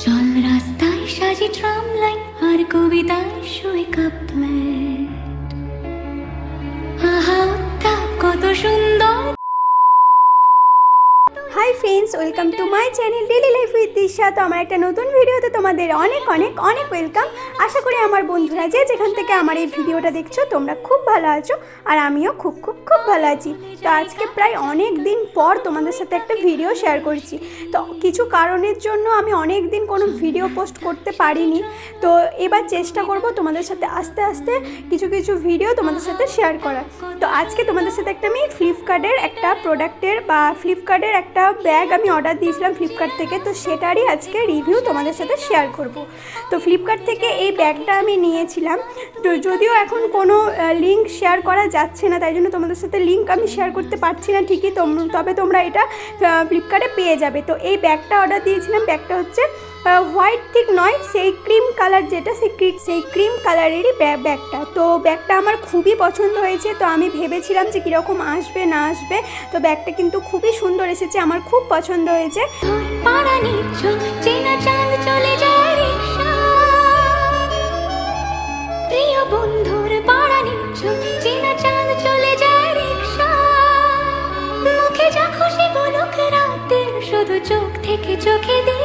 চল রাস্তায় সাজি ট্রাম লাইন আর কবিতায় শুয়ে কাপলেট আহা উত্তাপ কত সুন্দর hi friends welcome to my channel daily life with Disha তো আমার একটা নতুন ভিডিওতে তোমাদের অনেক অনেক অনেক ওয়েলকাম আশা করি আমার বন্ধুরা যে যেখান থেকে আমার এই ভিডিওটা দেখছ, তোমরা খুব ভালো আছো আর আমিও খুব খুব খুব ভালো আছি। তো আজকে প্রায় অনেক দিন পর তোমাদের সাথে একটা ভিডিও শেয়ার করছি। তো কিছু কারণের জন্য আমি অনেক দিন কোনো ভিডিও পোস্ট করতে পারিনি। তো এবার চেষ্টা করব তোমাদের সাথে আস্তে আস্তে কিছু কিছু ভিডিও তোমাদের সাথে শেয়ার করার। তো আজকে তোমাদের সাথে একটা আমি ফ্লিপকার্টের একটা প্রোডাক্টের বা ফ্লিপকার্টের একটা ব্যাগ আমি অর্ডার দিয়েছিলাম ফ্লিপকার্ট থেকে, তো সেটারই আজকে রিভিউ তোমাদের সাথে শেয়ার করব। তো ফ্লিপকার্ট থেকে এই ব্যাগটা আমি নিয়েছিলাম। তো যদিও এখন কোনো লিঙ্ক শেয়ার করা যাচ্ছে না, তাই জন্য তোমাদের সাথে লিঙ্ক আমি শেয়ার করতে পারছি না ঠিকই তবে তোমরা এটা ফ্লিপকার্টে পেয়ে যাবে। তো এই ব্যাগটা অর্ডার দিয়েছিলাম, ব্যাগটা হচ্ছে হোয়াইট ঠিক নয়, সেই ক্রিম কালার যেটা, সেই সেই ক্রিম কালারেরই ব্যাগটা তো ব্যাগটা আমার খুবই পছন্দ হয়েছে, তো আমি ভেবেছিলাম যে কীরকম আসবে, না আসবে। তো ব্যাগটা কিন্তু খুবই সুন্দর এসেছে, আমার খুব পছন্দ হয়েছে। চলে চেনা চলে রিক্সা শুধু চোখ থেকে চোখে দীক্ষা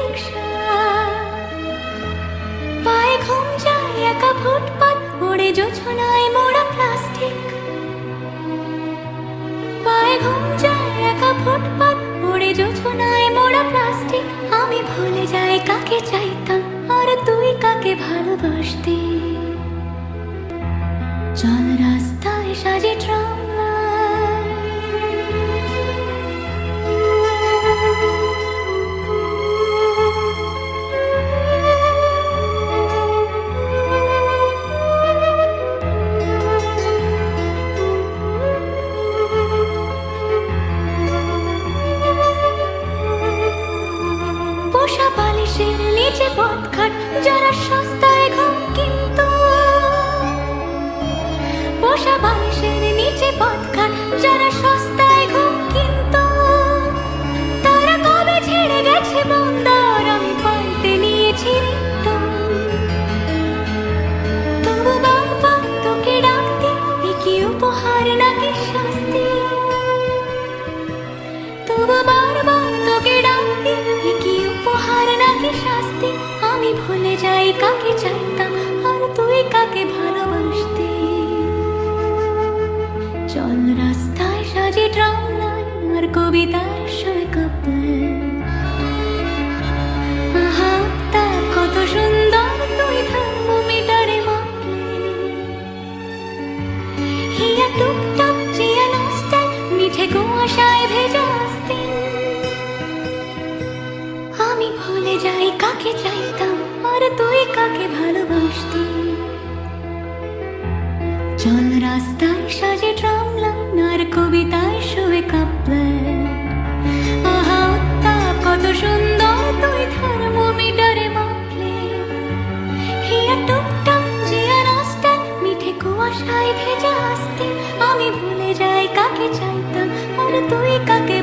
ওড়ে জোছনায় মোড়া প্লাস্টিক পায়ে ঘুম যায় একা ফুটপাত উড়ে যোজনায় মোড়া প্লাস্টিক আমি ভুলে যাই কাকে চাইতাম, আর তুই কাকে ভালোবাসতে? চল যারা সস্তায় ঘুম কিন্তু। পোষা বালিশের নিচে পথঘাট যারা সস্তায় ঘুম কিন্তু। তারা কবে ছেড়ে গেছে বন্দর আমি পাল্টে নিয়েছি চল রাস্তায় সাজে ট্রাম লাইন আর কবিতার আহা উত্তাপ কত সুন্দর তুই থার্মোমিটারে মাপলে। হিয়া টুকটাক জিয়া নস্টাল মিঠে কুয়াশায় ভেজা আমি ভুলে যাই, কাকে চাইতাম আর তুই কাকে ভালোবাসতি? চল রাস্তায় তুই কাকে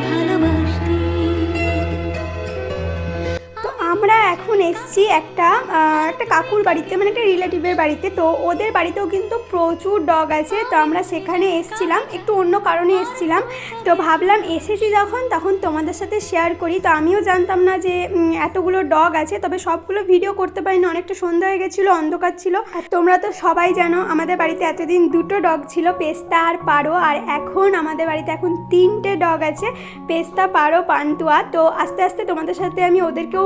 এসছি একটা একটা কাকুর বাড়িতে মানে একটা রিলেটিভের বাড়িতে। তো ওদের বাড়িতেও কিন্তু প্রচুর ডগ আছে। তো আমরা সেখানে এসছিলাম, একটু অন্য কারণে এসছিলাম। তো ভাবলাম এসেছি যখন, তখন তোমাদের সাথে শেয়ার করি। তো আমিও জানতাম না যে এতগুলো ডগ আছে, তবে সবগুলো ভিডিও করতে পারিনি। অনেকটা সন্ধ্যা হয়ে গেছিল, অন্ধকার ছিল। আর তোমরা তো সবাই জানো, আমাদের বাড়িতে এতদিন দুটো ডগ ছিল, পেস্তা আর পারো। আর এখন আমাদের বাড়িতে এখন তিনটে ডগ আছে, পেস্তা, পারো, পান্তুয়া। তো আস্তে আস্তে তোমাদের সাথে আমি ওদেরকেও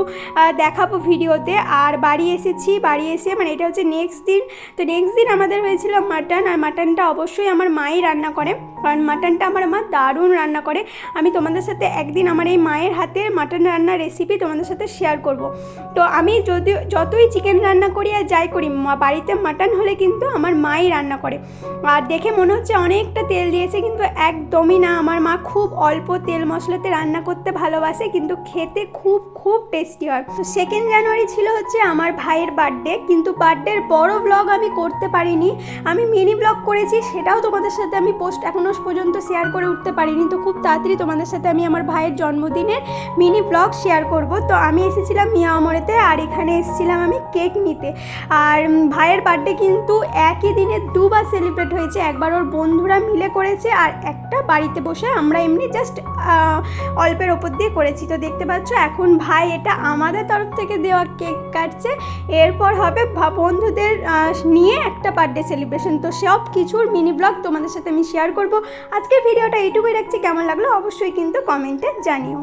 দেখাবো দেখাবো ভিডিওতে আর বাড়ি এসেছি, বাড়ি এসে মানে এটা হচ্ছে নেক্সট দিন। তো নেক্সট দিন আমাদের হয়েছিল মাটন আর মাটনটা অবশ্যই আমার মাই রান্না করে। কারণ মাটনটা আমার মা দারুণ রান্না করে। আমি তোমাদের সাথে একদিন আমার এই মায়ের হাতের মাটন রান্নার রেসিপি তোমাদের সাথে শেয়ার করব। তো আমি যদি, যতই চিকেন রান্না করি আর যাই করি বাড়িতে মাটন হলে কিন্তু আমার মাই রান্না করে। আর দেখে মনে হচ্ছে অনেকটা তেল দিয়েছে, কিন্তু একদমই না। আমার মা খুব অল্প তেল মশলাতে রান্না করতে ভালোবাসে, কিন্তু খেতে খুব খুব টেস্টি হয়। তো সেকেন্ড জানুয়ারি ছিল হচ্ছে আমার ভাইয়ের বার্থডে কিন্তু বার্থডের বড় ব্লগ আমি করতে পারিনি। আমি মিনি ব্লগ করেছি, সেটাও তোমাদের সাথে আমি পোস্ট এখনও পর্যন্ত শেয়ার করে উঠতে পারিনি, তো খুব তাড়াতাড়ি তোমাদের সাথে আমি আমার ভাইয়ের জন্মদিনের মিনি ব্লগ শেয়ার করব। তো আমি এসেছিলাম মিয়া অমরেতে আর এখানে এসেছিলাম আমি কেক নিতে। আর ভাইয়ের বার্থডে কিন্তু একই দিনে দুবার সেলিব্রেট হয়েছে। একবার ওর বন্ধুরা মিলে করেছে আর একটা বাড়িতে বসে আমরা এমনি জাস্ট অল্পের ওপর দিয়ে করেছি। তো দেখতে পাচ্ছ এখন ভাই এটা আমাদের তরফ থেকে দেওয়া কেক কাটছে। এরপর হবে বন্ধুদের নিয়ে একটা বার্থডে সেলিব্রেশন তো সব কিছুর মিনি ব্লগ তোমাদের সাথে আমি শেয়ার করব। আজকের ভিডিওটা এইটুকুই রাখছি। কেমন লাগল অবশ্যই কিন্তু কমেন্টে জানিও।